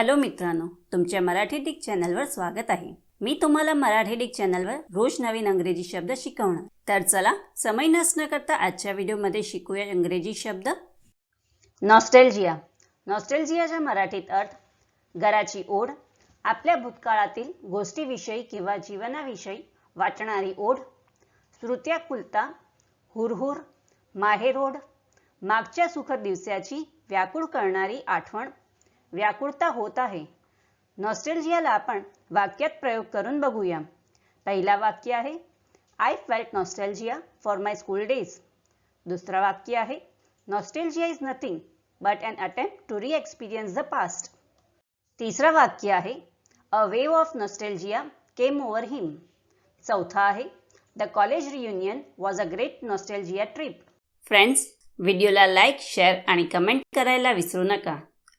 Hello मित्रांनो तुमच्या Marathi Dick चॅनलवर स्वागत आहे. मी तुम्हाला मराठी डिक चॅनलवर रोज नवीन अंग्रेजी शब्द शिकवणार. तर चला समय नसणं करता आजच्या व्हिडिओमध्ये शिकूया इंग्रजी शब्द. नॉस्टेल्जिया. नॉस्टेल्जियाचा मराठीत अर्थ घराची ओढ आपल्या भूतकाळातील गोष्टीविषयी किंवा जीवनाविषयी वाटणारी ओढ श्रुत्या कुलता हुरहुर माहेरोड मागच्या सुखद दिवसाची व्याकुळ करणारी आठवण व्याकुळता होत आहे. नॉस्टेल्जियाला आपण वाक्यात प्रयोग करून बघूया. पहिला वाक्य आहे I felt nostalgia for my school days दुसरं वाक्य आहे nostalgia is nothing but an attempt to re experience the past तिसरं वाक्य आहे a wave of nostalgia came over him चौथा आहे the college reunion was a great nostalgia trip friends व्हिडिओला like share आणि कमेंट करायला विसरू नका.